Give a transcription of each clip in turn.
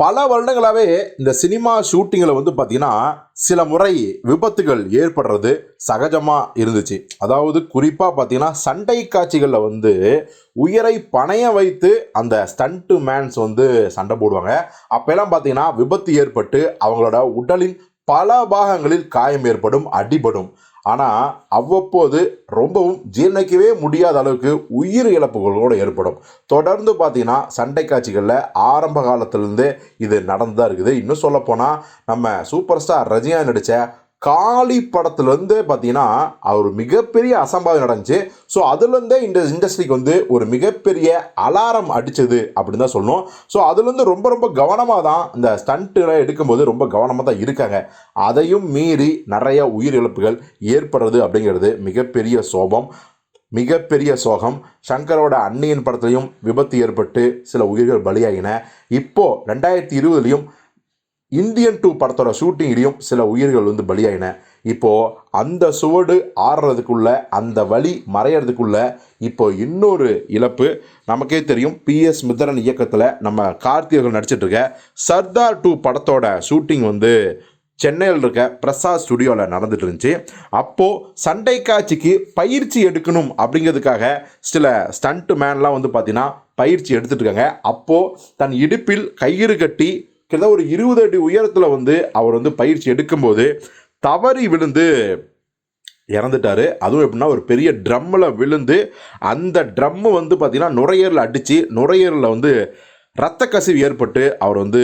பல வருடங்களாகவே இந்த சினிமா ஷூட்டிங்கில் வந்து பார்த்தீங்கன்னா சில முறை விபத்துகள் ஏற்படுறது சகஜமாக இருந்துச்சு. அதாவது குறிப்பாக பார்த்தீங்கன்னா சண்டை காட்சிகளில் வந்து உயிரை பணைய வைத்து அந்த ஸ்டண்ட்டு மேன்ஸ் வந்து சண்டை போடுவாங்க. அப்போல்லாம் பார்த்தீங்கன்னா விபத்து ஏற்பட்டு அவங்களோட உடலின் பல பாகங்களில் காயம் ஏற்படும் அடிபடும். ஆனால் அவ்வப்போது ரொம்பவும் ஜீரணிக்கவே முடியாத அளவுக்கு உயிர் இழப்புகளோடு ஏற்படும். தொடர்ந்து பார்த்தீங்கன்னா சண்டை காட்சிகளில் ஆரம்ப காலத்திலேருந்தே இது நடந்து தான் இருக்குது. இன்னும் சொல்லப்போனால் நம்ம சூப்பர் ஸ்டார் ரஜினியா நடித்த காளி படத்துலேருந்து பார்த்தீங்கன்னா அவர் மிகப்பெரிய அசம்பாவிதம் நடந்துச்சு. ஸோ அதுலேருந்தே இந்த இண்டஸ்ட்ரிக்கு வந்து ஒரு மிகப்பெரிய அலாரம் அடித்தது அப்படின்னு தான் சொல்லணும். ஸோ அதுலேருந்து ரொம்ப ரொம்ப கவனமாக தான் இந்த ஸ்டண்ட்டுகளை எடுக்கும்போது ரொம்ப கவனமாக தான் இருக்காங்க. அதையும் மீறி நிறைய உயிரிழப்புகள் ஏற்படுறது அப்படிங்கிறது மிகப்பெரிய சோபம் மிகப்பெரிய சோகம். சங்கரோட அன்னியின் படத்துலையும் விபத்து ஏற்பட்டு சில உயிர்கள் பலியாகின இப்போது ரெண்டாயிரத்தி இருபதுலையும் இந்தியன் டூ படத்தோட ஷூட்டிங்லேயும் சில உயிர்கள் வந்து பலியாயின. இப்போது அந்த சுவடு ஆறுறதுக்குள்ள அந்த வழி மறையறதுக்குள்ள இப்போ இன்னொரு இழப்பு. நமக்கே தெரியும் பிஎஸ் மித்ரன் இயக்கத்தில் நம்ம கார்த்திகர்கள் நடிச்சிட்ருக்க சர்தார் டூ படத்தோட ஷூட்டிங் வந்து சென்னையில் இருக்க பிரசாத் ஸ்டுடியோவில் நடந்துட்டு இருந்துச்சு. அப்போது சண்டை காட்சிக்கு பயிற்சி எடுக்கணும் அப்படிங்கிறதுக்காக சில ஸ்டண்ட் மேன்லாம் வந்து பார்த்தீங்கன்னா பயிற்சி எடுத்துட்டு இருக்காங்க. அப்போது தன் இடுப்பில் கயிறு கட்டி கிட்டத்தட்ட ஒரு இருபது அடி உயரத்தில் வந்து அவர் வந்து பயிற்சி எடுக்கும்போது தவறி விழுந்து இறந்துட்டாரு. அதுவும் எப்படின்னா ஒரு பெரிய ட்ரம்மில் விழுந்து அந்த ட்ரம்மு வந்து பார்த்திங்கன்னா நுரையீரலில் அடித்து நுரையீரலில் வந்து ரத்த கசிவு ஏற்பட்டு அவர் வந்து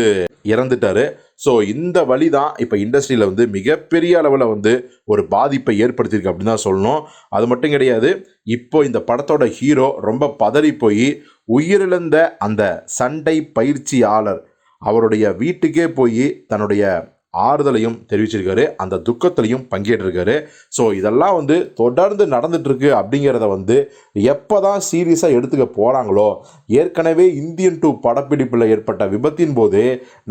இறந்துட்டார். ஸோ இந்த வழி தான் இப்போ இண்டஸ்ட்ரியில் வந்து மிகப்பெரிய அளவில் வந்து ஒரு பாதிப்பை ஏற்படுத்தியிருக்கு அப்படின்னு தான் சொல்லணும். அது மட்டும் கிடையாது இப்போ இந்த படத்தோட ஹீரோ ரொம்ப பதறி போய் உயிரிழந்த அந்த சண்டை பயிற்சியாளர் அவருடைய வீட்டுக்கே போய் தன்னுடைய ஆறுதலையும் தெரிவிச்சிருக்காரு அந்த துக்கத்திலையும் பங்கேற்றிருக்காரு. ஸோ இதெல்லாம் வந்து தொடர்ந்து நடந்துட்டுருக்கு அப்படிங்கிறத வந்து எப்போ தான் சீரியஸாக எடுத்துக்க போகிறாங்களோ ஏற்கனவே இந்தியன் டூ படப்பிடிப்பில் ஏற்பட்ட விபத்தின் போது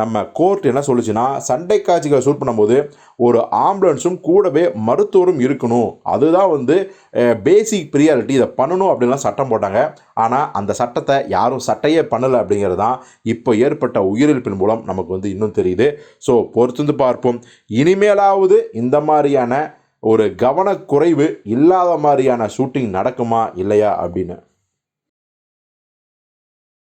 நம்ம கோர்ட் என்ன சொல்லுச்சுன்னா சண்டை காட்சிகளை ஷூட் பண்ணும்போது ஒரு ஆம்புலன்ஸும் கூடவே மருத்துவரும் இருக்கணும். அதுதான் வந்து பேசிக் ப்ரியாரிட்டி இதை பண்ணணும் அப்படின்லாம் சட்டம் போட்டாங்க. ஆனால் அந்த சட்டத்தை யாரும் சட்டையே பண்ணலை அப்படிங்கிறது தான் இப்போ ஏற்பட்ட உயிரிழப்பின் மூலம் நமக்கு வந்து இன்னும் தெரியுது. ஸோ பொறுத்து பார்ப்போம். இனிமேலாவது இந்த மாதிரியான ஒரு கவனக்குறைவு இல்லாத மாதிரியான ஷூட்டிங் நடக்குமா இல்லையா அப்படின்னு.